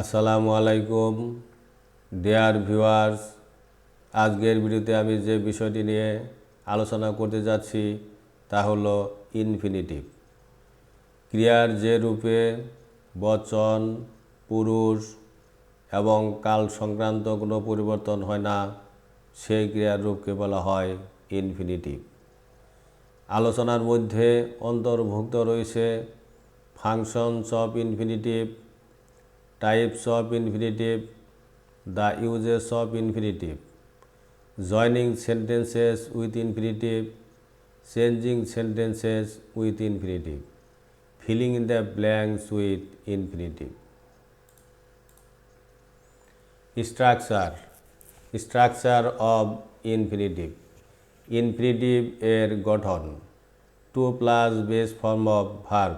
আসসালামু আলাইকুম dear viewers আজকের ভিডিওতে আমি যে বিষয়টি নিয়ে আলোচনা করতে যাচ্ছি, তা হলো ইনফিনিটিভ ক্রিয়ার যে রূপে বচন, পুরুষ এবং কাল সংক্রান্ত কোনো পরিবর্তন হয় না, সেই ক্রিয়ার রূপকে বলা হয় ইনফিনিটিভ আলোচনার মধ্যে অন্তর্ভুক্ত রয়েছে functions of infinitive types of infinitive the uses of infinitive joining sentences with infinitive changing sentences with infinitive filling in the blanks with infinitive structure structure of infinitive infinitive এর গঠন to plus base form of verb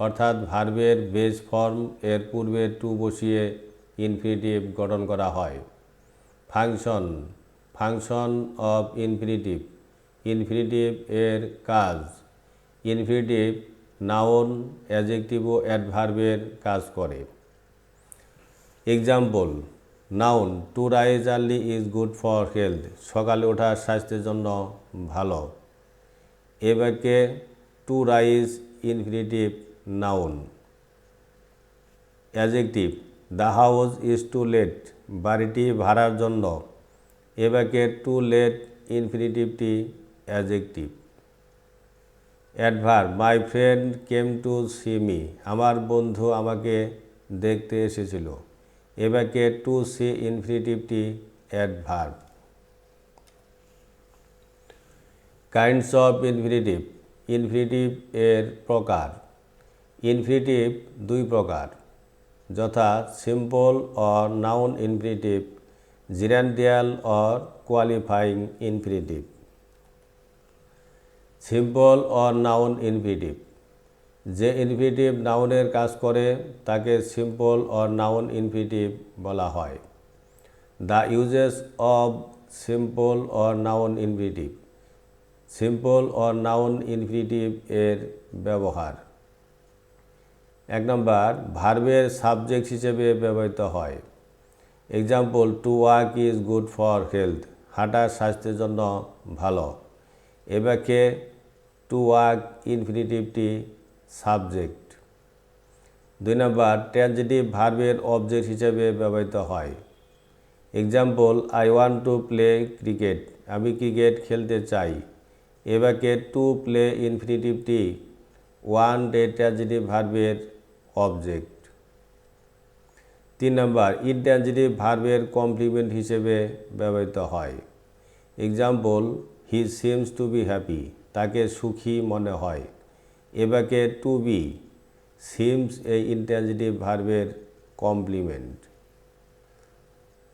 অর্থাৎ ভার্বের base form এর পূর্বে two বসিয়ে infinitive গঠন করা হয়। Function function of infinitive infinitive এর কাজ। ইনফিনিটিভ নাউন অ্যাজেক্টিভ ও অ্যাডভার্বের কাজ করে। Example noun to rise early is good for health সকালে ওঠা স্বাস্থ্যের জন্য ভালো। এ বাক্যে to rise infinitive noun adjective the house is to let বাড়িটি ভাড়ার জন্য। এ বাক্যে to let ইনফিনিটিভটি adjective adverb my friend came to see me আমার বন্ধু আমাকে দেখতে এসেছিল। এ বাক্যে to see ইনফিনিটিভটি adverb kinds of infinitive infinitive এর প্রকার। ইনফিনিটিভ দুই প্রকার, যথা simple or noun infinitive gerundial or qualifying infinitive simple or noun infinitive যে ইনফিনিটিভ নাউনের কাজ করে, তাকে সিম্পল অর নাউন ইনফিনিটিভ বলা হয়। The uses of simple or noun infinitive simple or noun infinitive এর ব্যবহার। এক নম্বর ভার্বের সাবজেক্ট হিসেবে ব্যবহৃত হয়। Example to walk is good for health হাঁটা স্বাস্থ্যের জন্য ভালো। এ টু ওয়াক ইনফিনিটিভটি সাবজেক্ট দুই নম্বর ট্রানজিটিভ ভার্বের অবজেক্ট হিসেবে ব্যবহৃত হয়। Example I want to play cricket আমি ক্রিকেট খেলতে চাই। এবাকে টু প্লে ইনফিনিটিভটি ওয়ান ডে ট্রানজিটিভ ভার্বের অবজেক্ট তিন নম্বর ইনট্রানজিটিভ ভার্বের কমপ্লিমেন্ট হিসেবে ব্যবহৃত হয়। Example he seems to be happy তাকে সুখী মনে হয়। এবাকে টু বি সিমস এই ইনট্রানজিটিভ ভার্বের কমপ্লিমেন্ট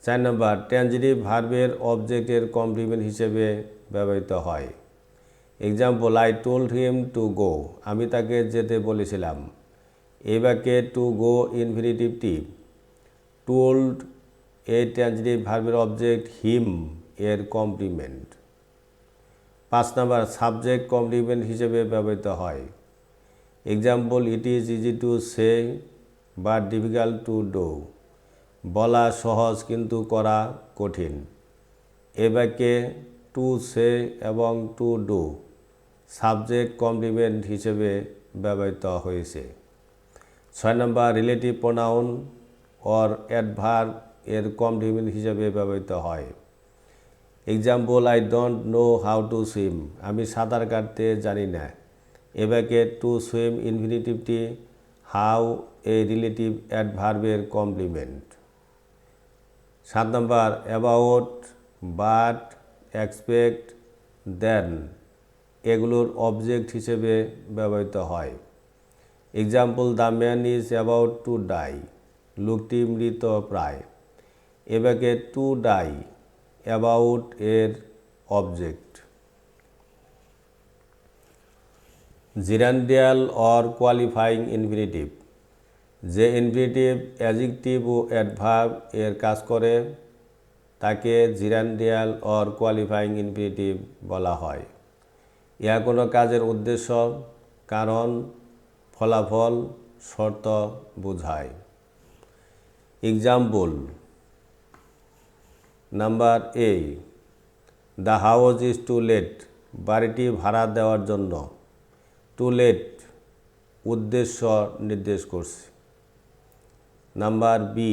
চার নম্বর ট্রানজিটিভ ভার্বের অবজেক্টের কমপ্লিমেন্ট হিসেবে ব্যবহৃত হয়। Example I told him to go আমি তাকে যেতে বলেছিলাম। এই বাক্যে টু গো ইনফিনিটিভটি টোল্ড এ ট্রানজিটিভ ভার্বের অবজেক্ট হিম এর কমপ্লিমেন্ট পাঁচ নাম্বার সাবজেক্ট কমপ্লিমেন্ট হিসেবে ব্যবহৃত হয়। Example it is easy to say বা ডিফিকাল্ট টু ডো বলা সহজ, কিন্তু করা কঠিন। এ বাক্যে টু সে এবং টু ডু সাবজেক্ট কমপ্লিমেন্ট হিসেবে ব্যবহৃত হয়েছে। ছয় নম্বর রিলেটিভ প্রোনাউন অর অ্যাডভার্ব এর কম কমপ্লিমেন্ট হিসেবে ব্যবহৃত হয়। Example I don't know how to swim আমি সাঁতার কাটতে জানি না। এবাকে টু সুইম ইনফিনিটিভটি হাউ এ রিলেটিভ অ্যাডভার্বের কমপ্লিমেন্ট সাত নম্বর অ্যাবাউট বাট এক্সপেক্ট দেন এগুলোর অবজেক্ট হিসেবে ব্যবহৃত হয়। Example the man is about to die লোকটি মৃত প্রায়। এবাকে টু ডাই অ্যাবাউট এর object gerundial or qualifying infinitive যে ইনফিনিটিভ অ্যাজেক্টিভ ও অ্যাডভার্ব এর কাজ করে, তাকে জিরান্ডিয়াল অর কোয়ালিফাইং ইনফিনিটিভ বলা হয়। ইহা কোনো কাজের উদ্দেশ্য, কারণ ফলাফল শর্ত বোঝায়। Example number A the house is to let বাড়িটি ভাড়া দেওয়ার জন্য। টু লেট উদ্দেশ্য নির্দেশ করছে। Number B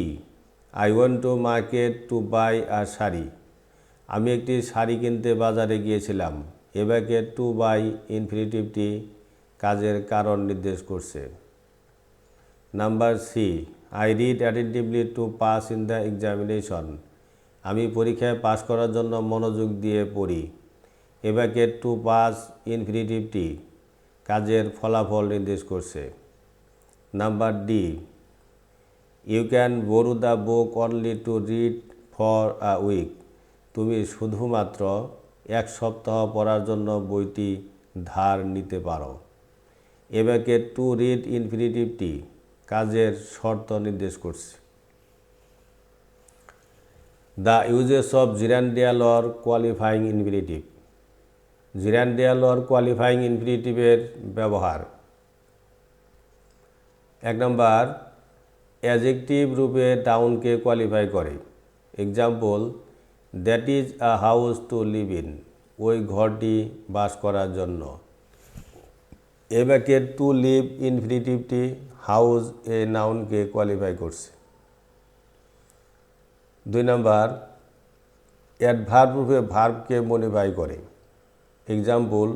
I want to market to buy আর শাড়ি। আমি একটি শাড়ি কিনতে বাজারে গিয়েছিলাম। এবাকে টু বাই ইনফিনিটিভটি কাজের কারণ নির্দেশ করছে। Number C I read attentively to pass in the examination আমি পরীক্ষায় পাশ করার জন্য মনোযোগ দিয়ে পড়ি। এবাকে টু পাস ইনফিনিটিভটি কাজের ফলাফল নির্দেশ করছে। Number D you can borrow the book only to read for a week তুমি শুধুমাত্র এক সপ্তাহ পড়ার জন্য বইটি ধার নিতে পারো। এবাকে টু রিড ইনফিনিটিভটি কাজের শর্ত নির্দেশ করছে। The uses of gerundial or qualifying infinitive gerundial or qualifying ইনফিনিটিভের ব্যবহার। এক নম্বর অ্যাজেক্টিভ রূপে টাউনকে কোয়ালিফাই করে। Example that is a house to live in ওই ঘরটি বাস করার জন্য। এ টু লিভ ইনফিনিটিভটি হাউজ এ নাউনকে কোয়ালিফাই করছে। দুই নম্বর অ্যাডভার্ব রূপে ভার্বকে মডিফাই করে। এক্সাম্পল,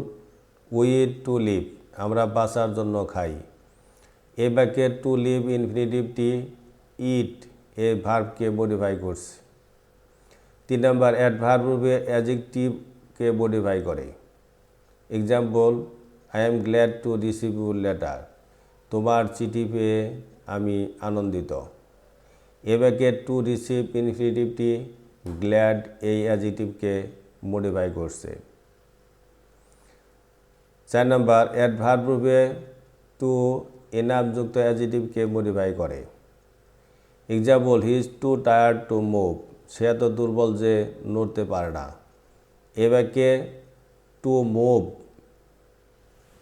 উই টু লিভ, আমরা বাঁচার জন্য খাই। এ ব্যাকের টু লিভ ইনফিনিটিভটি ইট এ ভার্বকে মডিফাই করছে। তিন নম্বর অ্যাডভার্ব রূপে অ্যাজেক্টিভকে মডিফাই করে। Example I am glad to receive your letter তোমার চিঠি পেয়ে আমি আনন্দিত। এ টু রিসিভ ইনফিনিটিভটি গ্ল্যাড এই অ্যাজিটিভকে মডিফাই করছে। চার নম্বর অ্যাডভার্ব রূপে টু এনাফযুক্ত অ্যাজিটিভকে মডিফাই করে। Example he is too tired to move সে এত দুর্বল যে নড়তে পারে না। এ ব্যাকে টু মুভ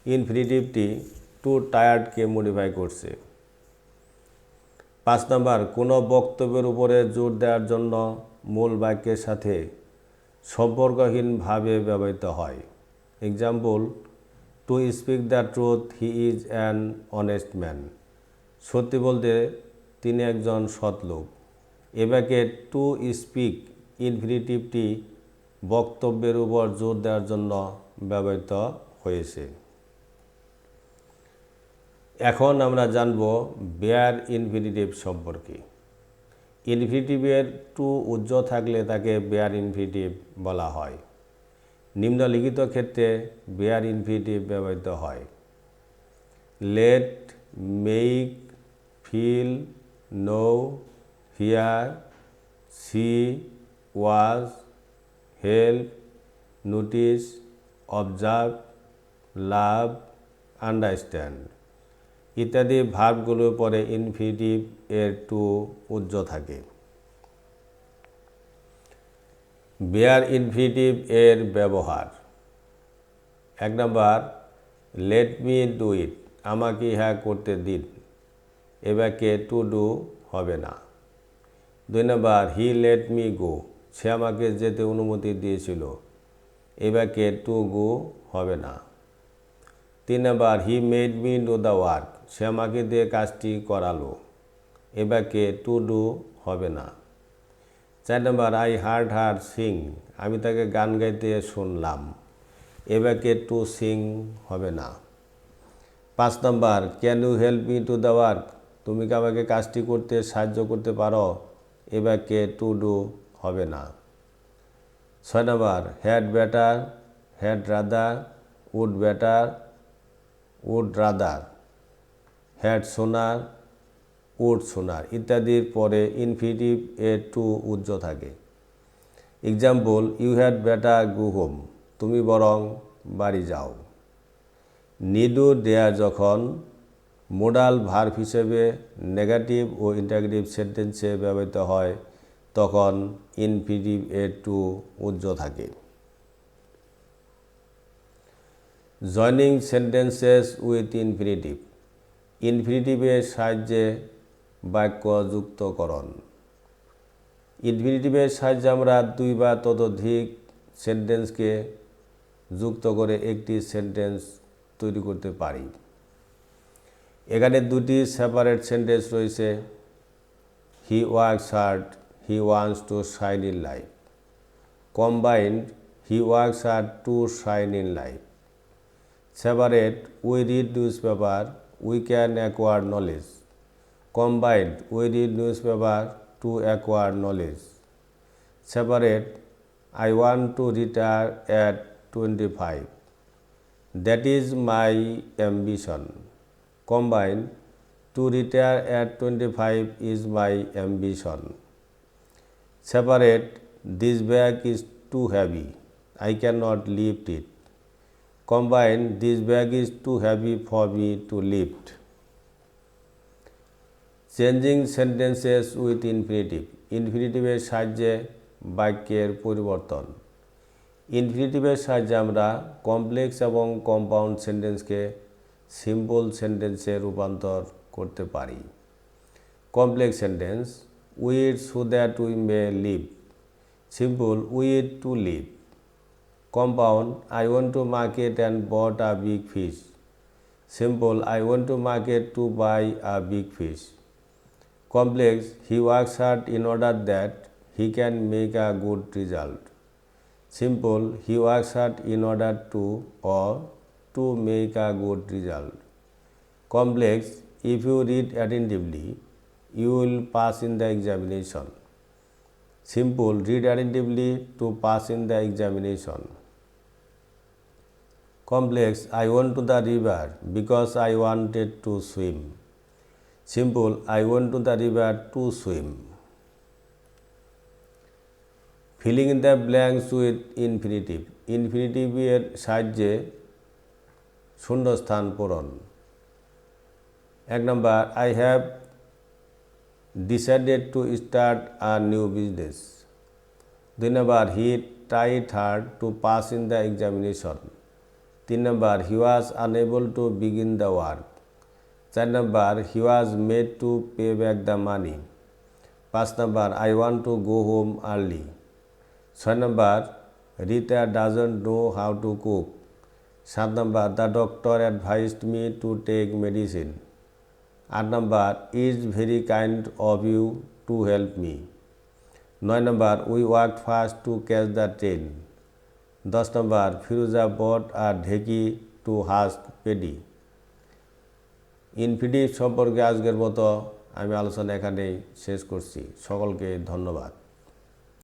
ইনফিনিটিভটি টু টায়ার্ডকে মডিফাই করছে। পাঁচ নম্বর, কোনো বক্তব্যের উপরে জোর দেওয়ার জন্য মূল বাক্যের সাথে সম্পর্কহীনভাবে ব্যবহৃত হয়। Example to speak the truth he is an honest man সত্যি বলতে, তিনি একজন সৎ লোক। এবাকে টু স্পিক ইনফিনিটিভটি বক্তব্যের উপর জোর দেওয়ার জন্য ব্যবহৃত হয়েছে। এখন আমরা জানব বেয়ার ইনফিনিটিভ সম্পর্কে। ইনফিনিটিভের টু উজ্জ্ব থাকলে তাকে বেয়ার ইনফিনিটিভ বলা হয়। নিম্নলিখিত ক্ষেত্রে বেয়ার ইনফিনিটিভ ব্যবহৃত হয়। Let make feel know hear see watch help notice observe love understand ইত্যাদি ভার্বগুলোর পরে ইনফিনিটিভ এর টু উজ্জ্ব থাকে। বেয়ার ইনফিনিটিভ এর ব্যবহার। এক নম্বর লেট মি ডু ইট আমাকে ইহা করতে দিন। এবারকে টু ডু হবে না। দুই নম্বর হি লেট মি গো সে আমাকে যেতে অনুমতি দিয়েছিল। এবারকে টু গো হবে না। তিন নম্বর he made me do the work. সে আমাকে দিয়ে কাজটি করালো। এবারকে টু ডু হবে না। চার নম্বর, আই হার্ড হার সিং। আমি তাকে গান গাইতে শুনলাম। এবারকে টু সিং হবে না। পাঁচ নম্বর, can you help me to the work? তুমি কি আমাকে কাজটি করতে সাহায্য করতে পারো? এবারকে টু ডু হবে না। ছয় নম্বর had better had rather, would better would rather had sooner would sooner ইত্যাদির পরে ইনফিনিটিভ এ টু উজ্জ থাকে। Example you had better go home তুমি বরং বাড়ি যাও। নিডু দেয়ার যখন মোডাল ভার্ভ হিসেবে নেগেটিভ ও ইন্টাগ্রেটিভ সেন্টেন্সে ব্যবহৃত হয়, তখন ইনফিনিটিভ এ টু উজ্জ থাকে। জয়নিং সেন্টেন্সেস উইথ ইনফিনিটিভ ইনফিনিটিভের সাহায্যে বাক্য যুক্তকরণ। ইনফিনিটিভের সাহায্যে আমরা দুই বা ততোধিক সেন্টেন্সকে যুক্ত করে একটি সেন্টেন্স তৈরি করতে পারি। এখানে দুটি সেপারেট সেন্টেন্স রয়েছে। He works hard he wants to shine in life combined he works hard to shine in life Separate, we read newspaper, we can acquire knowledge. Combined, we read newspaper to acquire knowledge. Separate, I want to retire at 25. That is my ambition. Combined, to retire at 25 is my ambition. Separate, this bag is too heavy. I cannot lift it. Combined this bag is too heavy for me to lift. Changing sentences with infinitive ইনফিনিটিভের সাহায্যে বাক্যের পরিবর্তন। ইনফিনিটিভের সাহায্যে আমরা complex এবং compound সেন্টেন্সকে simple সেন্টেন্সে রূপান্তর করতে পারি। Complex sentence with so that we may live simple with to live compound I want to market and bought a big fish. Simple I want to market to buy a big fish. Complex he works hard in order that he can make a good result. Simple he works hard in order to or to make a good result. Complex if you read attentively you will pass in the examination. Simple read attentively to pass in the examination. Complex i went to the river because i wanted to swim. Simple, I went to the river to swim. Filling in the blanks with infinitive ইনফিনিটিভের সাহায্যে শূন্যস্থান পূরণ। এক number I have decided to start a new business দুই number he tried hard to pass in the examination তিন number he was unable to begin the work চার number he was made to pay back the money পাঁচ number I want to go home early ছয় number Rita doesn't know how to cook সাত number the doctor advised me to take medicine আট number is very kind of you to help me নয় number we work fast to catch the train দশ নম্বর, ফিরোজা বট আর ঢেকি two হাস paddy. ইনফিডি সম্পর্কে আজকের মতো আমি আলোচনা এখানেই শেষ করছি। সকলকে ধন্যবাদ।